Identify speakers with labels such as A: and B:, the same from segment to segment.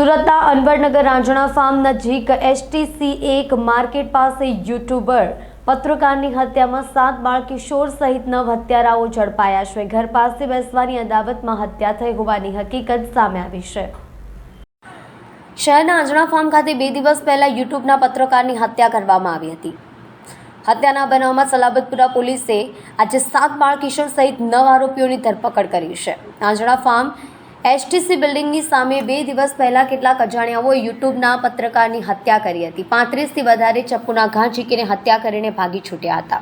A: સુરતના અનવરનગર રાંજણા ફાર્મ નજીક એસટીસી એક માર્કેટ પાસે યુટ્યુબર પત્રકારની હત્યામાં સાત બાળ સહિત નવ હત્યારાઓ ઝડપાયા છે. ઘર પાસે બેસવાની અદાવતમાં હત્યા થઈ હોવાની હકીકત સામે આવી છે. શહેરના આંજણા ફાર્મ ખાતે બે દિવસ પહેલા યુટ્યુબના પત્રકારની હત્યા કરવામાં આવી હતી. હત્યાના બનાવમાં સલાબતપુરા પોલીસે આજે સાત બાળ કિશોર સહિત નવ આરોપીઓની ધરપકડ કરી છે. આંજણા ફાર્મ એસટીસી બિલ્ડિંગની સામે બે દિવસ પહેલા કેટલાક અજાણ્યાઓએ યુટ્યુબના પત્રકારની હત્યા કરી હતી. પાંત્રીસથી વધારે ચપ્પુના ઘા ઝીકીને હત્યા કરીને ભાગી છૂટ્યા હતા.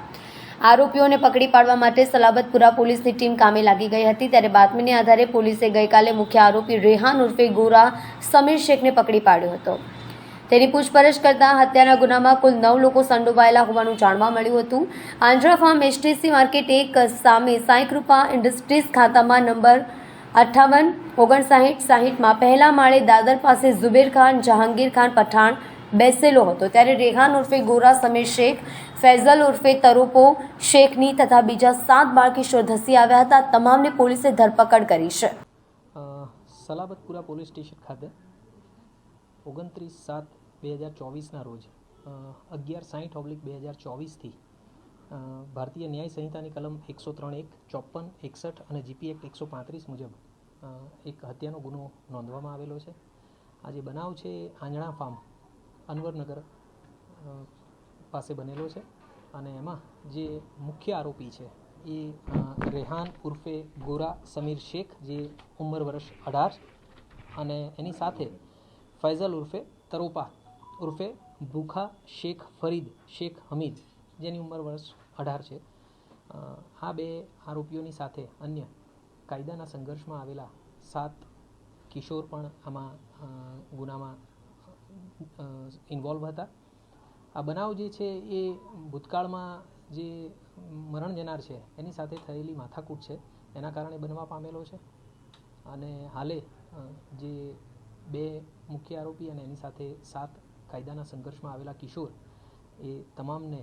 A: આરોપીઓને પકડી પાડવા માટે સલાબતપુરા પોલીસની ટીમ કામે લાગી ગઈ હતી. ત્યારે બાતમીને આધારે પોલીસે ગઈકાલે મુખ્ય આરોપી રેહાન ઉર્ફે ગોરા સમીર શેખને પકડી પાડ્યો હતો. તેની પૂછપરછ કરતા હત્યાના ગુનામાં કુલ નવ લોકો સંડોવાયેલા હોવાનું જાણવા મળ્યું હતું. આંધ્રા ફાર્મ એસટીસી માર્કેટ એક સામે સાંઈકૃપા ઇન્ડસ્ટ્રીઝ ખાતામાં નંબર અઠ્ઠાવન ઓગણસાહીઠ સાહીઠમાં પહેલા માળે દાદર પાસે ઝુબેર ખાન, જહાંગીર ખાન પઠાણ બેસેલો હતો. ત્યારે રેહાન ઉર્ફે ગોરા, સમીર શેખ, ફૈઝલ ઉર્ફે તરુપો શેખની તથા બીજા સાત બાળકિશોર ધસી આવ્યા હતા. તમામને પોલીસે ધરપકડ કરી છે.
B: સલાબતપુરા પોલીસ સ્ટેશન ખાતે ઓગણત્રીસ સાત બે હજાર ચોવીસના રોજ અગિયાર સાઠ ઓબ્લિક બે હજાર ચોવીસથી ભારતીય ન્યાય સંહિતાની કલમ એકસો ત્રણ એક, ચોપન, એકસઠ અને જીપી એક્ટ એકસો પાંત્રીસ મુજબ એક હત્યાનો ગુનો નોંધવામાં આવેલો છે. આ જે બનાવ છે એ આંજણા ફાર્મ, અનવરનગર પાસે બનેલો છે અને એમાં જે મુખ્ય આરોપી છે એ રેહાન ઉર્ફે ગોરા સમીર શેખ જે ઉંમર વર્ષ અઢાર અને એની સાથે ફૈઝલ ઉર્ફે તરોપા ઉર્ફે ભૂખા શેખ ફરીદ શેખ હમીદ જેની ઉંમર વર્ષ અઢાર છે. આ બે આરોપીઓની સાથે અન્ય કાયદાના સંઘર્ષમાં આવેલા સાત કિશોર પણ આમાં ગુનામાં ઇન્વોલ્વ હતા. આ બનાવ જે છે એ ભૂતકાળમાં જે મરણ જનાર છે, એની સાથે થયેલી માથાકૂટ છે, એના કારણે બનવા પામેલો છે. અને હાલે જે બે મુખ્ય આરોપી અને એની સાથે સાત કાયદાના સંઘર્ષમાં આવેલા કિશોર એ તમામને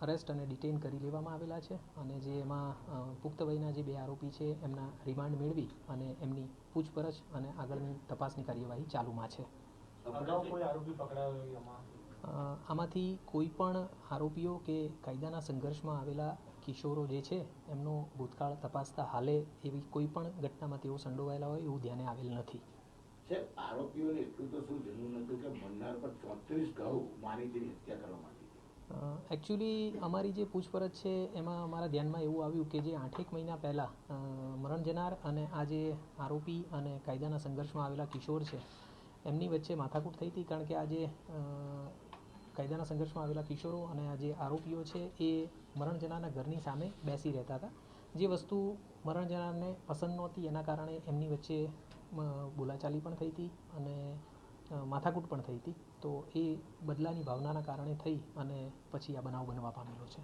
B: અરેસ્ટ અને ડિટેઇન કરી લેવામાં આવેલા છે અને જે એમાં પુખ્ત વયના જે બે આરોપી છે એમના રિમાન્ડ મેળવી અને એમની પૂછપરછ અને આગળની તપાસની કાર્યવાહી ચાલુમાં છે. આમાંથી કોઈ પણ આરોપીઓ કે કાયદાના સંઘર્ષમાં આવેલા કિશોરો જે છે એમનો ભૂતકાળ તપાસતા હાલે એવી કોઈ પણ ઘટનામાં તેઓ સંડોવાયેલા હોય એવું ધ્યાને આવેલ નથી.
C: આવી
B: એકચ્યુઅલી અમારી જે પૂછપરછ છે એમાં અમારા ધ્યાનમાં એવું આવ્યું કે જે આઠેક મહિના પહેલાં મરણ જનાર અને આ જે આરોપી અને કાયદાના સંઘર્ષમાં આવેલા કિશોર છે, એમની વચ્ચે માથાકૂટ થઈ હતી કારણ કે આ જે કાયદાના સંઘર્ષમાં આવેલા કિશોરો અને આ જે આરોપીઓ છે એ મરણ જનારના ઘરની સામે બેસી રહેતા હતા. જે વસ્તુ મરણ જનારને પસંદ નહોતી, એના કારણે એમની વચ્ચે બોલાચાલી પણ થઈ હતી અને માથાકૂટ પણ થઈ હતી. તો એ બદલાની ભાવનાના કારણે થઈ અને પછી આ બનાવ બનવા પામેલો છે.